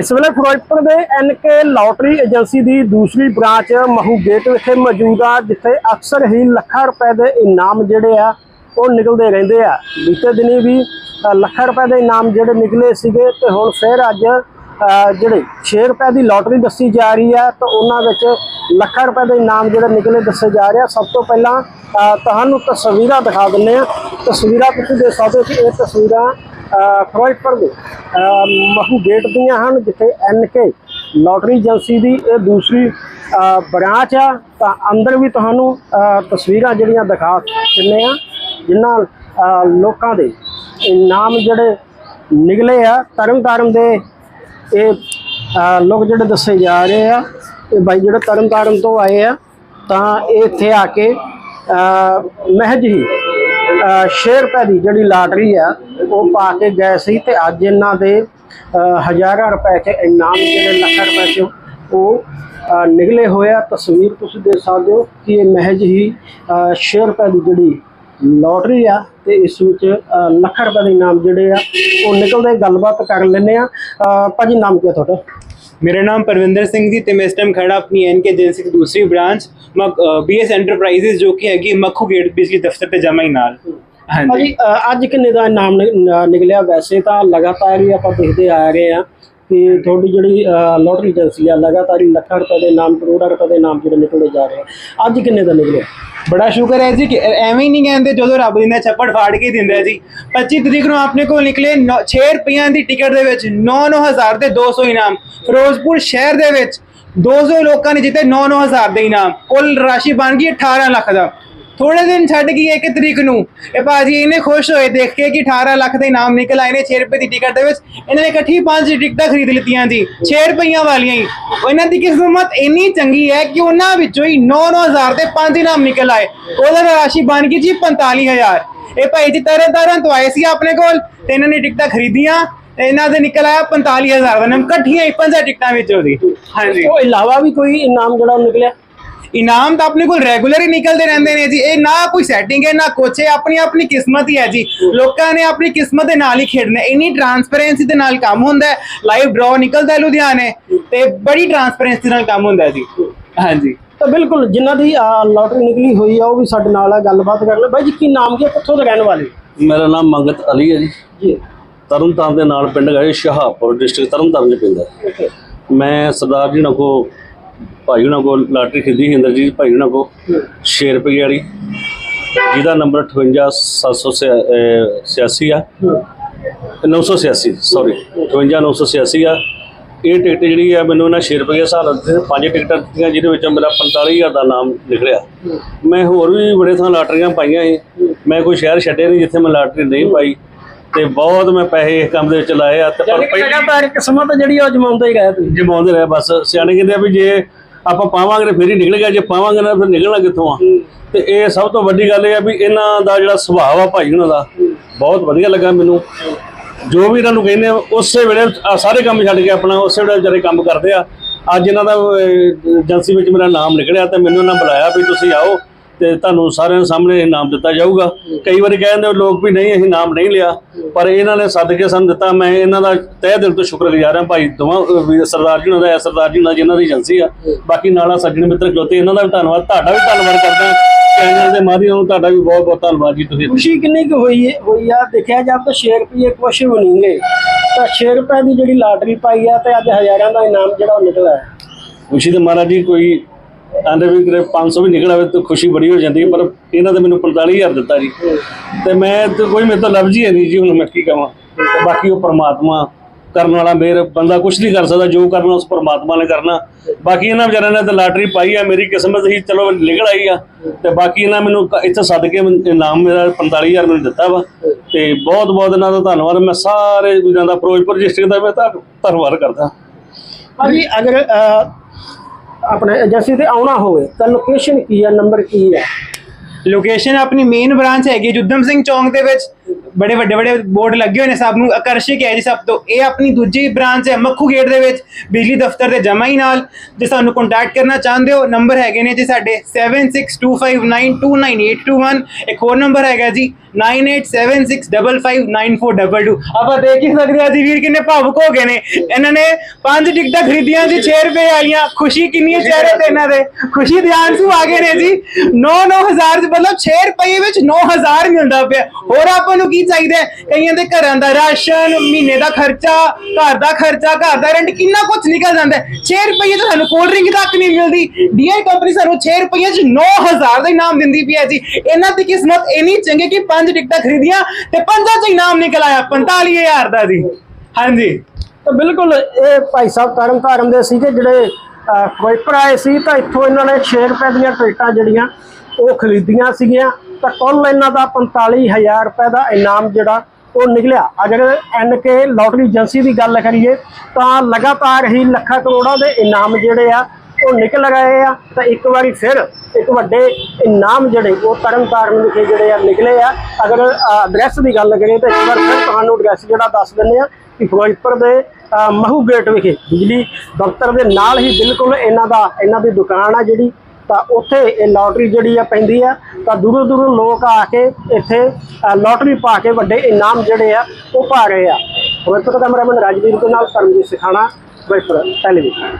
ਇਸ ਵੇਲੇ ਫਿਰੋਜ਼ਪੁਰ ਦੇ ਐਨਕੇ ਲਾਟਰੀ ਏਜੰਸੀ ਦੀ ਦੂਸਰੀ ਬ੍ਰਾਂਚ ਮਹੂ ਗੇਟ ਵਿਖੇ ਮੌਜੂਦ ਆ, ਜਿੱਥੇ ਅਕਸਰ ਹੀ ਲੱਖਾਂ ਰੁਪਏ ਦੇ ਇਨਾਮ ਜਿਹੜੇ ਆ, ਉਹ ਨਿਕਲਦੇ ਰਹਿੰਦੇ ਆ। ਬੀਤੇ ਦਿਨੀ ਵੀ ਲੱਖਾਂ ਰੁਪਏ ਦੇ ਇਨਾਮ ਜਿਹੜੇ ਨਿਕਲੇ ਸੀਗੇ ਤੇ ਹੁਣ ਫਿਰ ਅੱਜ ਜਿਹੜੇ 6 ਰੁਪਏ ਦੀ ਲਾਟਰੀ ਦੱਸੀ ਜਾ ਰਹੀ ਹੈ ਤਾਂ ਉਹਨਾਂ ਵਿੱਚ ਲੱਖਾਂ ਰੁਪਏ ਦੇ ਇਨਾਮ ਜਿਹੜੇ ਨਿਕਲੇ ਦੱਸੇ ਜਾ ਰਹੇ ਆ। ਸਭ ਤੋਂ ਪਹਿਲਾਂ ਤੁਹਾਨੂੰ ਤਸਵੀਰਾਂ ਦਿਖਾ ਦਿੰਨੇ ਆ। ਤਸਵੀਰਾਂ ਤੁਸੀਂ ਦੇਖ ਸਕਦੇ ਹੋ ਕਿ ਇਹ ਤਸਵੀਰਾਂ ਫਿਰੋਜ਼ਪੁਰ ਦੇ। ਮਹੂ ਗੇਟ ਦੀਆਂ ਹਨ ਜਿੱਥੇ ਐਨਕੇ ਲਾਟਰੀ ਏਜੰਸੀ ਦੀ ਇਹ ਦੂਸਰੀ ਅ, ਬ੍ਰਾਂਚ ਆ। ਤਾਂ ਅੰਦਰ ਵੀ ਤੁਹਾਨੂੰ ਤਸਵੀਰਾਂ ਜਿਹੜੀਆਂ ਦਿਖਾ ਦਿੰਨੇ ਆ ਜਿਨ੍ਹਾਂ ਲੋਕਾਂ ਦੇ ਇਨਾਮ ਜਿਹੜੇ ਨਿਕਲੇ ਆ ਤਰਨ ਤਾਰਨ ਦੇ ਇਹ ਲੋਕ ਜਿਹੜੇ ਦੱਸੇ ਜਾ ਰਹੇ ਆ ਇਹ ਬਾਈ ਜਿਹੜੇ ਤਰਨ ਤਾਰਨ ਤੋਂ ਆਏ ਆ ਤਾਂ ਇਹ ਇੱਥੇ ਆ ਕੇ ਮਹਿਜ ਹੀ ਅ, ਛੇ ਰੁਪਏ ਦੀ ਜਿਹੜੀ ਲਾਟਰੀ ਆ ਉਹ ਪਾ ਕੇ ਗਏ ਸੀ ਤੇ ਅੱਜ ਇਹਨਾਂ ਦੇ ਹਜ਼ਾਰਾਂ ਰੁਪਏ ਚ ਇਨਾਮ ਜਿਹੜੇ ਲੱਖਾਂ ਰੁਪਏ ਚ ਉਹ ਨਿਕਲੇ ਹੋਏ ਆ। ਤਸਵੀਰ ਤੁਸੀਂ ਦੇਖ ਸਕਦੇ ਹੋ ਕਿ ਇਹ ਮਹਿਜ ਹੀ ਅ, ਛੇ ਰੁਪਏ ਦੀ ਜਿਹੜੀ ਲੋਟਰੀ ਆ ਤੇ ਇਸ ਵਿੱਚ ਅ, ਲੱਖਾਂ ਰੁਪਏ ਦੇ ਇਨਾਮ ਜਿਹੜੇ ਆ ਉਹ ਨਿਕਲਦੇ। ਗੱਲਬਾਤ ਕਰ ਲੈਂਦੇ ਆ। ਅ, ਭਾਜੀ ਨਾਮ ਕੀ ਮੇਰਾ ਨਾਮ ਪਰਵਿੰਦਰ ਸਿੰਘ ਜੀ ਤੇ ਮੈਂ ਇਸ ਟਾਈਮ ਖੜਾ ਆਪਣੀ ਐਨਕੇ ਏਜੰਸੀ ਦੀ ਦੂਸਰੀ ਬ੍ਰਾਂਚ ਬੀਐਸ ਐਂਟਰਪ੍ਰਾਈਜ਼ਸ ਜੋ ਕਿ ਹੈਗੀ ਮੱਖੂ ਗੇਟ ਬਿਜਲੀ ਦਫ਼ਤਰ ਤੇ ਜਮਾ ਹੀ ਨਾਲ ਹਾਂਜੀ ਅੱਜ ਕਿੰਨੇ ਦਾ ਇਨਾਮ ਨਿ- ਨ- ਨਿਕਲਿਆ ਵੈਸੇ ਤਾਂ ਲਗਾਤਾਰ ਹੀ ਆਪਾਂ ਦੇਖਦੇ ਆ ਰਹੇ ਆ ਕਿ ਤੁਹਾਡੀ ਜਿਹੜੀ ਲੋਟਰੀ ਏਜੰਸੀ ਆ ਲਗਾਤਾਰ ਹੀ ਲੱਖਾਂ ਰੁਪਏ ਦੇ ਇਨਾਮ ਕਰੋੜਾਂ ਰੁਪਏ ਦੇ ਇਨਾਮ ਜਿਹੜੇ ਨਿਕਲਦੇ ਜਾ ਰਹੇ ਆ ਅੱਜ ਕਿੰਨੇ ਦਾ ਨਿਕਲਿਆ ਬੜਾ ਸ਼ੁਕਰ ਹੈ ਜੀ ਕਿ ਐਵੇਂ ਹੀ ਨਹੀਂ ਕਹਿੰਦੇ ਜਦੋਂ ਰੱਬ ਦਿੰਦਾ ਛੱਪੜ ਫਾੜ ਕੇ ਹੀ ਦਿੰਦਾ ਜੀ। 25 ਤਰੀਕ ਨੂੰ ਆਪਣੇ ਕੋਲ ਨਿਕਲੇ 6 ਰੁਪਈਆਂ ਦੀ ਟਿਕਟ ਦੇ ਵਿੱਚ 9-9000 ਦੇ 200 ਇਨਾਮ। ਫਿਰੋਜ਼ਪੁਰ ਸ਼ਹਿਰ ਦੇ ਵਿੱਚ 200 ਲੋਕਾਂ ਨੇ ਜਿੱਤੇ 9-9000 ਦੇ ਇਨਾਮ। ਕੁੱਲ ਰਾਸ਼ੀ ਬਣ ਗਈ 18 ਲੱਖ ਦਾ। ਥੋੜੇ ਦਿਨ ਛੱਡ ਗਈ 1 ਤਰੀਕ ਨੂੰ। ਇਹ ਬਾਜੀ ਇਹਨੇ ਖੁਸ਼ ਹੋਏ ਦੇਖ ਕੇ ਕਿ 18 ਲੱਖ ਦੇ ਇਨਾਮ ਨਿਕਲ ਆਏ ਨੇ 6 ਰੁਪਏ ਦੀ ਟਿਕਟ ਦੇ ਵਿੱਚ। ਇਹਨਾਂ ਨੇ ਇਕੱਠੀ ਪੰਜ ਟਿਕਟਾਂ ਖਰੀਦ ਲਿੱਤੀਆਂ ਜੀ 6 ਰੁਪਈਆਂ ਵਾਲੀਆਂ ਹੀ। ਇਹਨਾਂ ਦੀ ਕਿਸਮਤ ਇੰਨੀ ਚੰਗੀ ਹੈ ਕਿ ਉਹਨਾਂ ਵਿੱਚੋਂ ਹੀ 9-9000 ਦੇ ਪੰਜ ਇਨਾਮ ਨਿਕਲ ਆਏ। ਉਹਦਾ ਰਾਸ਼ੀ ਬਣ ਗਈ ਜੀ 45000 ਇਹ ਭਾਈ ਜੀ ਤਰਨ ਤਾਰਨ ਤੋਂ ਆਏ ਸੀ ਆਪਣੇ ਕੋਲ ਤੇ ਇਹਨਾਂ ਨੇ ਟਿਕਟਾਂ ਖਰੀਦੀਆਂ ਇਹਨਾਂ ਦੇ ਨਿਕਲ ਆਇਆ 45000 ਦਾ ਨਾਮ। ਇਕੱਠੀਆਂ ਹੀ ਪੰਜਾਂ ਟਿਕਟਾਂ ਵਿੱਚੋਂ ਦੀ ਹਾਂਜੀ। ਉਹ ਇਲਾਵਾ ਵੀ ਕੋਈ ਇਨਾਮ ਜਿਹੜਾ ਨਿਕਲਿਆ? ਇਨਾਮ ਤਾਂ ਆਪਣੇ ਕੋਲ ਰੈਗੂਲਰ ਹੀ ਨਿਕਲਦੇ ਰਹਿੰਦੇ ਨੇ ਜੀ। ਇਹ ਨਾ ਕੋਈ ਸੈਟਿੰਗ ਹੈ ਨਾ ਕੁਛ ਹੈ। ਆਪਣੀ ਆਪਣੀ ਕਿਸਮਤ ਹੀ ਹੈ ਜੀ। ਲੋਕਾਂ ਨੇ ਆਪਣੀ ਕਿਸਮਤ ਦੇ ਨਾਲ ਹੀ ਖੇਡਣਾ। ਇੰਨੀ ਟਰਾਂਸਪੇਰੈਂਸੀ ਦੇ ਨਾਲ ਕੰਮ ਹੁੰਦਾ ਹੈ। ਲਾਈਵ ਡਰਾਅ ਨਿਕਲਦਾ ਹੈ ਲੁਧਿਆਣੇ ਤੇ ਬੜੀ ਟਰਾਂਸਪੇਰੈਂਸੀ ਨਾਲ ਕੰਮ ਹੁੰਦਾ ਜੀ। ਹਾਂਜੀ। ਤਾਂ ਬਿਲਕੁਲ ਜਿਨ੍ਹਾਂ ਦੀ ਲੋਟਰੀ ਨਿਕਲੀ ਹੋਈ ਆ ਉਹ ਵੀ ਸਾਡੇ ਨਾਲ ਆ ਗੱਲਬਾਤ ਕਰ ਲੈ ਬਾਈ ਜੀ ਕੀ ਨਾਮ ਕੀ ਕਿੱਥੋਂ ਦੇ ਰਹਿਣ ਵਾਲੇ? ਮੇਰਾ ਨਾਮ ਮੰਗਤ ਅਲੀ ਹੈ ਜੀ। ਜੀ। ਤਰਨਤਾਰਨ ਦੇ ਨਾਲ ਪਿੰਡ ਹੈ ਸ਼ਹਾਪੁਰ ਡਿਸਟ੍ਰਿਕਟ ਤਰਨਤਾਰਨ ਚ ਪੈਂਦਾ ਹੈ। ਓਕੇ। ਮੈਂ ਸਰਦਾਰ ਜੀ ਨਾਲ ਕੋ ਭਾਈ ਉਹਨਾਂ ਕੋਲ ਲਾਟਰੀ ਖਰੀਦੀ ਸੀ ਇੰਦਰਜੀਤ ਭਾਈ ਉਹਨਾਂ ਕੋਲ 6 ਰੁਪਏ ਵਾਲੀ। ਜਿਹਦਾ ਨੰਬਰ 58986 ਆ। 986 ਸੌਰੀ 58986 ਆ। ਇਹ ਟਿਕਟ ਜਿਹੜੀ ਆ ਮੈਨੂੰ ਇਹਨਾਂ 6 ਰੁਪਏ ਹਿਸਾਬ ਨਾਲ ਦਿੱਤੇ, ਪੰਜ ਟਿਕਟਾਂ ਦਿੱਤੀਆਂ, ਜਿਹਦੇ ਵਿੱਚੋਂ ਮੇਰਾ 45000 ਦਾ ਨਾਮ ਨਿਕਲਿਆ। ਮੈਂ ਹੋਰ ਵੀ ਬੜੇ ਥਾਂ ਲਾਟਰੀਆਂ ਪਾਈਆਂ ਸੀ ਮੈਂ ਕੋਈ ਸ਼ਹਿਰ ਛੱਡਿਆ ਨਹੀਂ ਜਿੱਥੇ ਮੈਂ ਲਾਟਰੀ ਨਹੀਂ ਪਾਈ। ਤੇ ਬਹੁਤ ਮੈਂ ਪੈਸੇ ਇਸ ਕੰਮ ਦੇ ਵਿੱਚ ਲਾਏ ਆ ਤੇ ਪਰ ਪਹਿਲੀ ਲਗਾਤਾਰ ਕਿਸਮਤ ਜਿਹੜੀ ਆ ਉਹ ਜਮਾਉਂਦਾ ਹੀ ਰਿਹਾ ਤੁਸੀਂ। ਜਮਾਉਂਦੇ ਰਹੇ ਬਸ। ਸਿਆਣੇ ਕਹਿੰਦੇ ਆ ਵੀ ਜੇ ਆਪਾਂ ਪਾਵਾਂਗੇ ਤਾਂ ਫਿਰ ਹੀ ਨਿਕਲੇਗਾ ਜੇ ਪਾਵਾਂਗੇ ਨਾ ਫਿਰ ਨਿਕਲਣਾ ਕਿੱਥੋਂ ਆ? ਤੇ ਇਹ ਸਭ ਤੋਂ ਵੱਡੀ ਗੱਲ ਇਹ ਆ ਵੀ ਇਹਨਾਂ ਦਾ ਜਿਹੜਾ ਸੁਭਾਅ ਆ ਭਾਈ ਉਹਨਾਂ ਦਾ ਬਹੁਤ ਵਧੀਆ ਲੱਗਾ ਮੈਨੂੰ। ਜੋ ਵੀ ਇਹਨਾਂ ਨੂੰ ਕਹਿੰਦੇ ਆ ਉਸੇ ਵੇਲੇ ਆਹ ਸਾਰੇ ਕੰਮ ਛੱਡ ਕੇ ਆਪਣਾ ਉਸੇ ਵੇਲੇ ਵਿਚਾਰੇ ਕੰਮ ਕਰਦੇ ਆ। ਅੱਜ ਇਹਨਾਂ ਦਾ ਏਜੰਸੀ ਵਿੱਚ ਮੇਰਾ ਨਾਮ ਨਿਕਲਿਆ ਤੇ ਮੈਨੂੰ ਇਹਨਾਂ ਬੁਲਾਇਆ ਵੀ ਤੁਸੀਂ ਆਓ। ਤੇ ਤੁਹਾਨੂੰ ਸਾਰਿਆਂ ਸਾਹਮਣੇ ਇਨਾਮ ਦਿੱਤਾ ਜਾਊਗਾ। ਕਈ ਵਾਰੀ ਕਹਿੰਦੇ ਲੋਕ ਵੀ ਨਹੀਂ ਅਸੀਂ ਨਾਮ ਨਹੀਂ ਲਿਆ। ਪਰ ਇਹਨਾਂ ਨੇ ਸੱਦ ਕੇ ਸਾਨੂੰ ਦਿੱਤਾ। ਮੈਂ ਇਹਨਾਂ ਦਾ ਤਹਿ ਦਿਲ ਤੋਂ ਸ਼ੁਕਰਗੁਜ਼ਾਰ ਹਾਂ ਭਾਈ ਦੋਵਾਂ ਸਰਦਾਰ ਜੀ ਦਾ ਸਰਦਾਰ ਜੀ ਨਾਲ ਜਿਨ੍ਹਾਂ ਦੀ ਏਜੰਸੀ ਆ। ਬਾਕੀ ਨਾਲਾ ਸੱਜਣ ਮਿੱਤਰ ਖਲੋਤੇ ਇਹਨਾਂ ਦਾ ਵੀ ਧੰਨਵਾਦ। ਤੁਹਾਡਾ ਵੀ ਧੰਨਵਾਦ ਕਰਦਾ ਚੈਨਲ ਦੇ ਮਾਧਿਅਮ ਨਾਲ ਤੁਹਾਡਾ ਵੀ ਬਹੁਤ ਬਹੁਤ ਧੰਨਵਾਦ ਜੀ ਤੁਸੀਂ। ਖੁਸ਼ੀ ਕਿੰਨੀ ਕੁ ਹੋਈ ਹੈ ਹੋਈ ਆ ਦੇਖਿਆ ਜਾਬ ਤਾਂ 6 ਰੁਪਏ ਕੁਛ ਵੀ ਨਹੀਂ ਗੇ। ਤਾਂ 6 ਰੁਪਏ ਦੀ ਜਿਹੜੀ ਲਾਟਰੀ ਪਾਈ ਆ ਤੇ ਅੱਜ ਹਜ਼ਾਰਾਂ ਦਾ ਇਨਾਮ ਜਿਹੜਾ ਨਿਕਲਿਆ। ਖੁਸ਼ੀ ਤੇ ਮਹਾਰਾਜ ਜੀ ਕੋਈ ਆਂਦੇ ਵੀ ਕਰੇ 500 ਵੀ ਨਿਕਲ ਆਵੇ ਤਾਂ ਖੁਸ਼ੀ ਬੜੀ ਹੋ ਜਾਂਦੀ ਹੈ, ਪਰ ਇਹਨਾਂ ਨੇ ਮੈਨੂੰ 45000 ਦਿੱਤਾ ਜੀ। ਤੇ ਮੈਂ ਤੇ ਕੋਈ ਮੇਰੇ ਤੋਂ ਲਫ਼ਜ਼ ਹੀ ਹੈ ਨਹੀਂ ਜੀ, ਹੁਣ ਮੈਂ ਕੀ ਕਹਾਂ। ਬਾਕੀ ਉਹ ਪਰਮਾਤਮਾ ਕਰਨ ਵਾਲਾ ਮੇਰ, ਬੰਦਾ ਕੁਝ ਨਹੀਂ ਕਰ ਸਕਦਾ, ਜੋ ਕਰਨਾ ਉਸ ਪਰਮਾਤਮਾ ਨੇ ਕਰਨਾ। ਬਾਕੀ ਇਹਨਾਂ ਵਿਚਾਰਿਆਂ ਨੇ ਤਾਂ ਲਾਟਰੀ ਪਾਈ ਆ, ਮੇਰੀ ਕਿਸਮਤ ਹੀ ਚਲੋ ਨਿਕਲ ਆਈ ਆ। ਤੇ ਬਾਕੀ ਇਹਨਾਂ ਮੈਨੂੰ ਇੱਥੇ ਸੱਦ ਕੇ ਇਨਾਮ ਮੇਰਾ 45000 ਮੈਨੂੰ ਦਿੱਤਾ ਵਾ। ਤੇ ਬਹੁਤ ਬਹੁਤ ਇਹਨਾਂ ਦਾ ਧੰਨਵਾਦ। ਮੈਂ ਸਾਰੇ ਵੀਰਾਂ ਦਾ ਫਿਰੋਜ਼ਪੁਰ ਡਿਸਟ੍ਰਿਕਟ ਦਾ ਮੈਂ ਧੰਨ- ਧੰਨਵਾਦ ਕਰਦਾ। ਭਾਜੀ, ਅਗਰ ਆਪਣੇ ਏਜੰਸੀ ਤੇ ਆਉਣਾ ਹੋਵੇ, ਤਾਂ ਲੋਕੇਸ਼ਨ ਕੀ ਹੈ ਨੰਬਰ ਕੀ ਹੈ? ਲੋਕੇਸ਼ਨ ਆਪਣੀ ਮੇਨ ਬ੍ਰਾਂਚ ਹੈਗੀ ਜੁੱਦਮ ਸਿੰਘ ਚੌਂਕ ਦੇ ਵਿੱਚ। ਬੜੇ ਵੱਡੇ ਵੱਡੇ ਬੋਰਡ ਲੱਗੇ ਹੋਏ ਨੇ ਸਭ ਨੂੰ ਆਕਰਸ਼ਕ ਹੈ ਜੀ ਸਭ ਤੋਂ। ਇਹ ਆਪਣੀ ਦੂਜੀ ਬ੍ਰਾਂਚ ਹੈ ਮੱਖੂ ਗੇਟ ਦੇ ਵਿੱਚ, ਬਿਜਲੀ ਦਫ਼ਤਰ ਦੇ ਜਮਾ ਹੀ ਨਾਲ। ਜੇ ਸਾਨੂੰ ਕੰਟੈਕਟ ਕਰਨਾ ਚਾਹੁੰਦੇ ਹੋ, ਨੰਬਰ ਹੈਗੇ ਨੇ ਜੀ ਸਾਡੇ 7625929821 ਇੱਕ ਹੋਰ ਨੰਬਰ ਹੈਗਾ ਜੀ 9876559422 ਆਪਾਂ ਦੇਖ ਹੀ ਸਕਦੇ ਹਾਂ ਜੀ ਵੀਰ ਕਿੰਨੇ ਭਾਵੁਕ ਹੋ ਗਏ ਨੇ। ਇਹਨਾਂ ਨੇ ਪੰਜ ਟਿਕਟਾਂ ਖਰੀਦੀਆਂ ਜੀ 6 ਰੁਪਏ ਵਾਲੀਆਂ। ਖੁਸ਼ੀ ਕਿੰਨੀ ਹੈ ਚਿਹਰੇ ਤੇ ਇਹਨਾਂ ਦੇ। ਖੁਸ਼ੀ ਧਿਆਨ ਸੂ ਆ ਗਏ ਨੇ ਜੀ। 9 9000 ਮਤਲਬ 6 ਰੁਪਏ ਵਿੱਚ 9000 ਮਿਲਦਾ ਪਿਆ। ਹੋਰ ਆਪਾਂ ਨੂੰ ਕੀ ਚਾਹੀਦਾ ਹੈ? ਕਈਆਂ ਦੇ ਘਰਾਂ ਦਾ ਰਾਸ਼ਨ, ਮਹੀਨੇ ਦਾ ਖਰਚਾ, ਘਰ ਦਾ ਖਰਚਾ, ਘਰ ਦਾ ਰੈਂਟ ਕਿੰਨਾ ਕੁਝ ਨਿਕਲ ਜਾਂਦਾ 6 ਰੁਪਏ ਤਾਂ ਸਾਨੂੰ ਕੋਲਡ ਡਰਿੰਕ ਤੱਕ ਨਹੀਂ ਮਿਲਦੀ। ਡੀਆਈ ਕੰਪਨੀ ਸਾਨੂੰ 6 ਰੁਪਏ ਚ 9000 ਦਾ ਇਨਾਮ ਦਿੰਦੀ ਪਈ ਹੈ ਜੀ। ਇਹਨਾਂ ਦੀ ਕਿਸਮਤ ਇੰਨੀ ਚੰਗੀ ਕਿ ਪੰਜ ਟਿਕਟਾਂ ਖਰੀਦੀਆਂ ਤੇ ਪੰਜਾਂ ਚ ਇਨਾਮ ਨਿਕਲ ਆਇਆ 45000 ਦਾ ਜੀ। ਹਾਂਜੀ। ਤਾਂ ਬਿਲਕੁਲ, ਇਹ ਭਾਈ ਸਾਹਿਬ ਤਰਨ ਤਾਰਨ ਦੇ ਸੀਗੇ ਜਿਹੜੇ ਕੋਈ ਫਿਰੋਜ਼ਪੁਰ ਸੀ ਤਾਂ ਇੱਥੋਂ ਇਹਨਾਂ ਨੇ 6 ਰੁਪਏ ਦੀਆਂ ਟਿਕਟਾਂ ਜਿਹੜੀਆਂ ਉਹ ਖਰੀਦੀਆਂ ਸੀਗੀਆਂ। ਤਾਂ ਕੁੱਲ ਇਹਨਾਂ ਦਾ 45000 ਰੁਪਏ ਦਾ ਇਨਾਮ ਜਿਹੜਾ ਉਹ ਨਿਕਲਿਆ। ਅਗਰ ਐਨਕੇ ਲੋਟਰੀ ਏਜੰਸੀ ਦੀ ਗੱਲ ਕਰੀਏ, ਤਾਂ ਲਗਾਤਾਰ ਹੀ ਲੱਖਾਂ ਕਰੋੜਾਂ ਦੇ ਇਨਾਮ ਜਿਹੜੇ ਆ, ਉਹ ਨਿਕਲ ਗਏ ਆ। ਤਾਂ ਇੱਕ ਵਾਰੀ ਫਿਰ ਇੱਕ ਵੱਡੇ ਇਨਾਮ ਜਿਹੜੇ, ਉਹ ਤਰਨ ਤਾਰਨ ਵਿਖੇ ਜਿਹੜੇ ਆ, ਨਿਕਲੇ ਆ। ਅਗਰ ਐਡਰੈਸ ਦੀ ਗੱਲ ਕਰੀਏ ਤਾਂ ਇੱਕ ਵਾਰ ਫਿਰ ਤੁਹਾਨੂੰ ਐਡਰੈਸ ਜਿਹੜਾ ਦੱਸ ਦਿੰਦੇ ਆ ਕਿ ਫਿਰੋਜ਼ਪੁਰ ਦੇ ਮਹੂ ਗੇਟ ਵਿਖੇ ਬਿਜਲੀ ਦਫ਼ਤਰ ਦੇ ਨਾਲ ਹੀ ਬਿਲਕੁਲ ਇਹਨਾਂ ਦਾ, ਇਹਨਾਂ ਦੀ ਦੁਕਾਨ ਆ ਜਿਹੜੀ। ਤਾਂ ਉੱਥੇ ਇਹ ਲੋਟਰੀ ਜਿਹੜੀ ਆ ਪੈਂਦੀ ਆ, ਤਾਂ ਦੂਰੋਂ ਦੂਰੋਂ ਲੋਕ ਆ ਕੇ ਇੱਥੇ ਲੋਟਰੀ ਪਾ ਕੇ ਵੱਡੇ ਇਨਾਮ ਜਿਹੜੇ ਆ, ਉਹ ਪਾ ਰਹੇ ਆ। ਫਿਰੋਜ਼ਪੁਰ ਦਾ ਕੈਮਰਾਮੈਨ ਰਾਜਵੀਰ ਦੇ ਨਾਲ ਕਰਮਜੀਤ ਸਿਖਾਣਾ ਫਿਰੋਜ਼ਪੁਰ ਟੈਲੀਵਿਜ਼ਨ